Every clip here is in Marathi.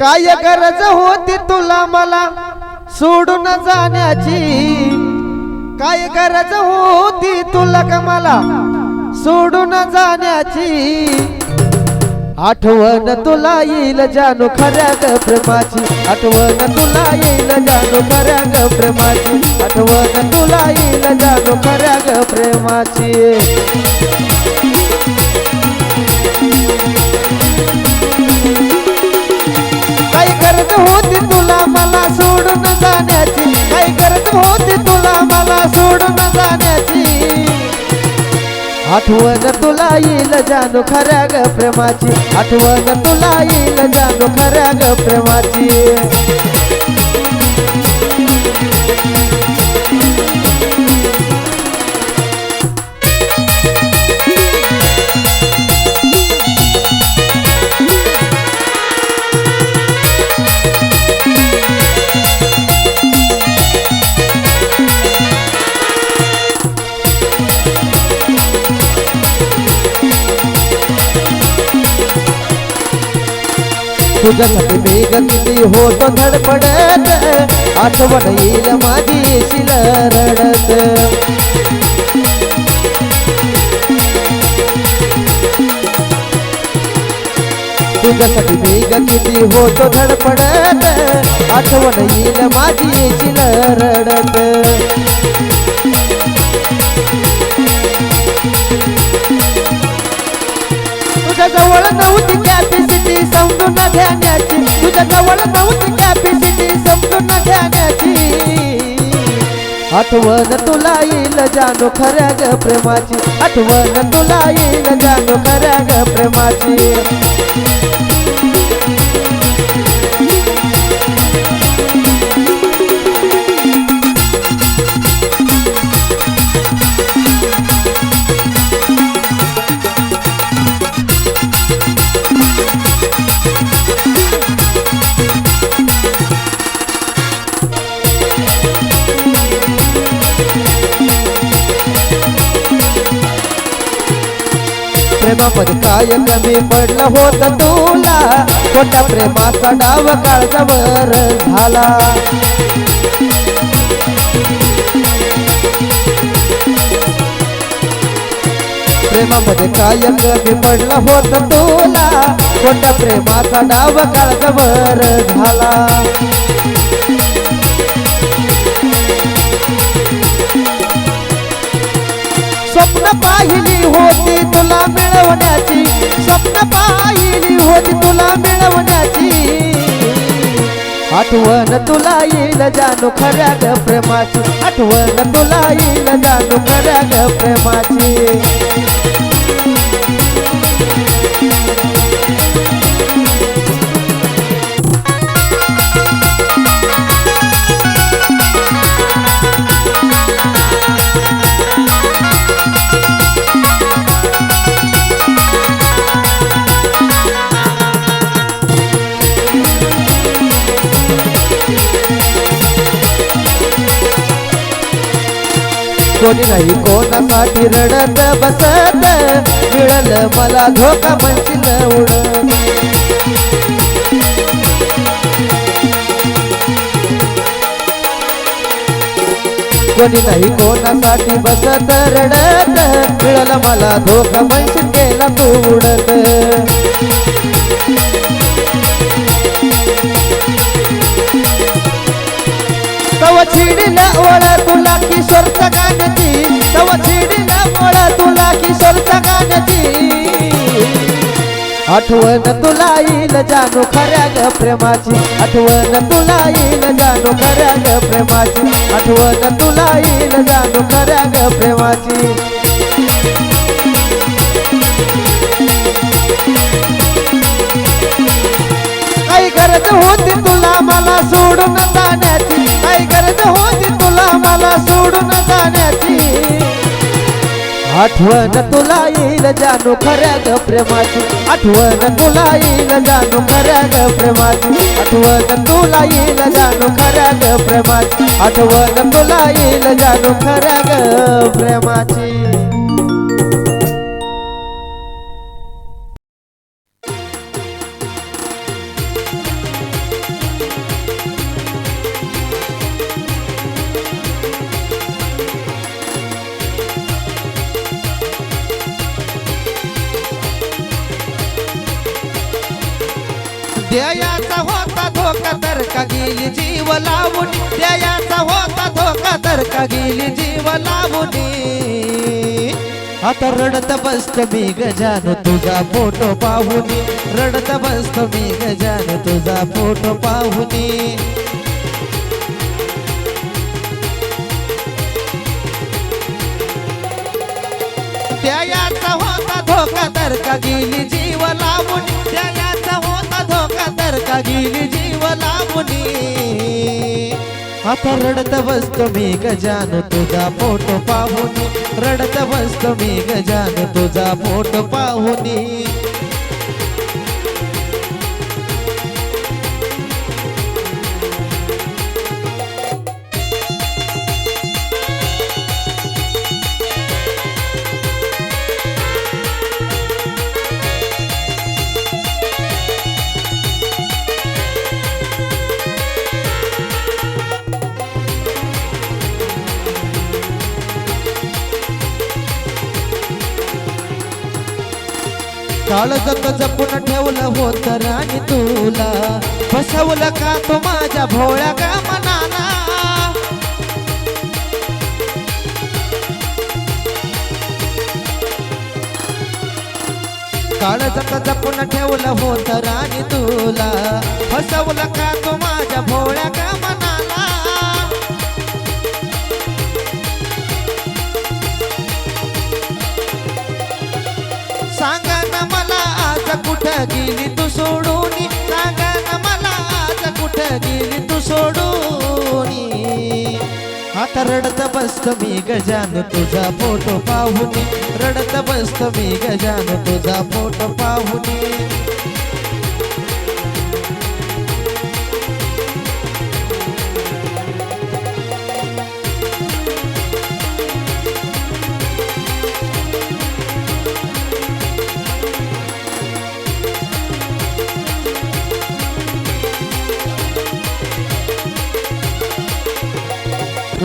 काय गरज होती तुला मला सोडून जाण्याची? काय गरज होती तुला का मला सोडून जाण्याची? आठवण तुला येईल जानू खऱ्याग प्रेमाची. आठवण तुला येईल जानू खऱ्याग ग प्रेमाची. आठवण तुला येईल जानू खऱ्याग प्रेमाची. आठवण तुला येईल जाणू खऱ्या ग प्रेमाची. आठवण तुला येईल जाणू खऱ्या ग प्रेमाची. तुझ्यासाठी मी किती होतो धडपडत आठवण येईल माझी येशील रडत तुझ्यासाठी मी किती होतो धडपडत आठवण येईल माझी येशील रडत घेण्याची तुझ्या जवळ नव्हती कॅपॅसिटी समजून घेण्याची आठवण तुला येईल जाणो खऱ्या ग प्रेमाची. आठवण तुला येईल जाणो खऱ्या ग प्रेमाची. प्रेमामध्ये काय कमी पडलं होत तुला? कोणत्या प्रेमाचा डाव काळजावर झाला? प्रेमामध्ये काय कमी पडलं होत तुला? कोणत्या प्रेमाचा डाव काळजावर झाला? स्वप्न पाहिली होती तुला मिळवण्याची. स्वप्न पाहिली होती तुला मिळवण्याची. आठवण तुला येईल जाणू खऱ्या ग प्रेमाची. आठवण तुला येईल जाणू खऱ्या ग प्रेमाची. कोणी नाही कोणासाठी रडत बसत? मिळल मला धोका म्हणशील उडत? कोणी नाही कोणासाठी बसत रडत? मिळालं मला धोका म्हणशील केला तू उडत? तव छिडीला ओळा तुला किशोरचा गाण्याची तव छिडीला ओळा तुला किशोरचा गाण्याची आठवण तुला येईल जाणू खऱ्या ग प्रेमाची. आठवण तुला येईल जाणू खऱ्या ग प्रेमाची. आठवण तुला येईल जाणू खऱ्या ग प्रेमाची. काही गरज होती तुला मला सोडून मला सोडून जाण्याची. आठवण तुला येईल जानू खऱ्या ग प्रेमाची. आठवण तुला येईल जानू खऱ्या ग प्रेमाची. आठवण तुला येईल जानू खऱ्या ग प्रेमाची. आठवण तुला येईल जानू खऱ्या ग प्रेमाची. गेली जीव लावून. त्याचा होता धोका तर का गेली जीव लावून. आता रडत बसत मी गजान तुझा फोटो पाहून. रडत बसत मी गजान तुझा फोटो पाहून. त्या याचा तर का गेली जीव लावून. त्यायाचा होता धोका तर का गेली जीव लावून. आता रडत बसतो मी गजान तुझा फोटो पाहुनी. रडत बसतो मी गजान तुझा फोटो पाहुनी. काळ जप जपून ठेवलं होत राणी तुला. फसवलं का तू माझ्या भोळ्या का मनाला काळ जप जपून ठेवलं होत राणी तुला. फसवलं का तू माझ्या भोळ्या का मनाला कुठं गेली तू सोडून. सांगा ना मला आज कुठं गेली तू सोडून. आता रडत बसत मी गजान तुझा फोटो पाहुनी. रडत बसत मी गजान तुझा फोटो पाहुनी.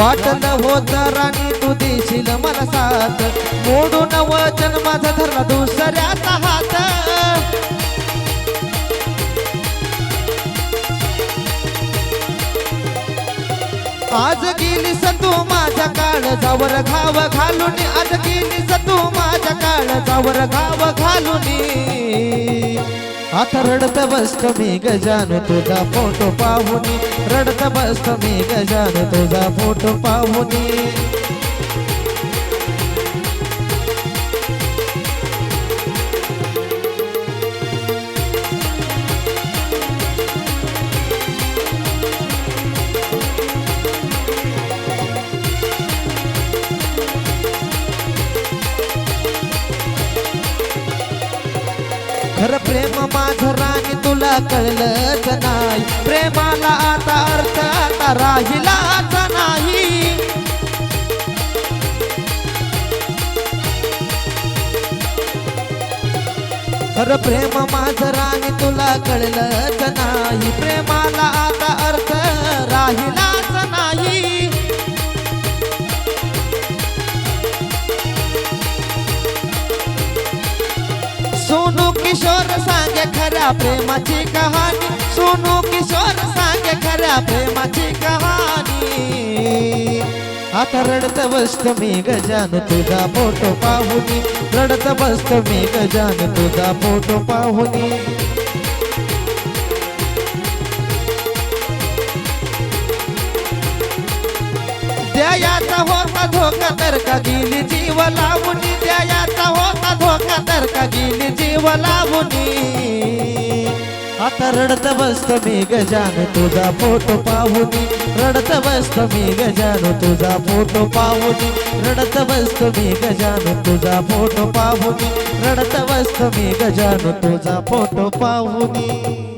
वाटत होत राणी तू देशील मला साथ मोडून वचन माझा धरला दुसऱ्याचा हात. आज गेली सतू माझ्या काळ जावर घाव घालून. आज गेली सतू माझ्या काळ जावर घाव घालून. आता रडत बसत मी गजान तुझा फोटो पाहुनी. रडत बसत मी गजान तुझा फोटो पाहुनी. प्रेम माझं राणी तुला कळलंच नाही. प्रेमाला आता अर्थ आता राहिलाच नाही. खरं प्रेम माझं राणी तुला कळलंच नाही. प्रेमाला आता अर्थ राहिलाच खऱ्या प्रेमाची कहाणी. सोनू किशोर सांग खऱ्या प्रेमाची कहाणी. आता रडत बसत मी गजान तुझा फोटो पाहुनी. रडत बसत मी गजान तुझा फोटो पाहुनी. द्यायाचा होता धोका तर का दिली जीव लावून. द्यायाचा होता तर का गेली जीव आता रडत बसत मी गजान तुझा फोटो पाहुनी. रडत बसत मी गजान तुझा फोटो पाहुनी. रडत बसत मी गजान तुझा फोटो पाहुनी. रडत बसत मी गजान तुझा फोटो पाहुनी.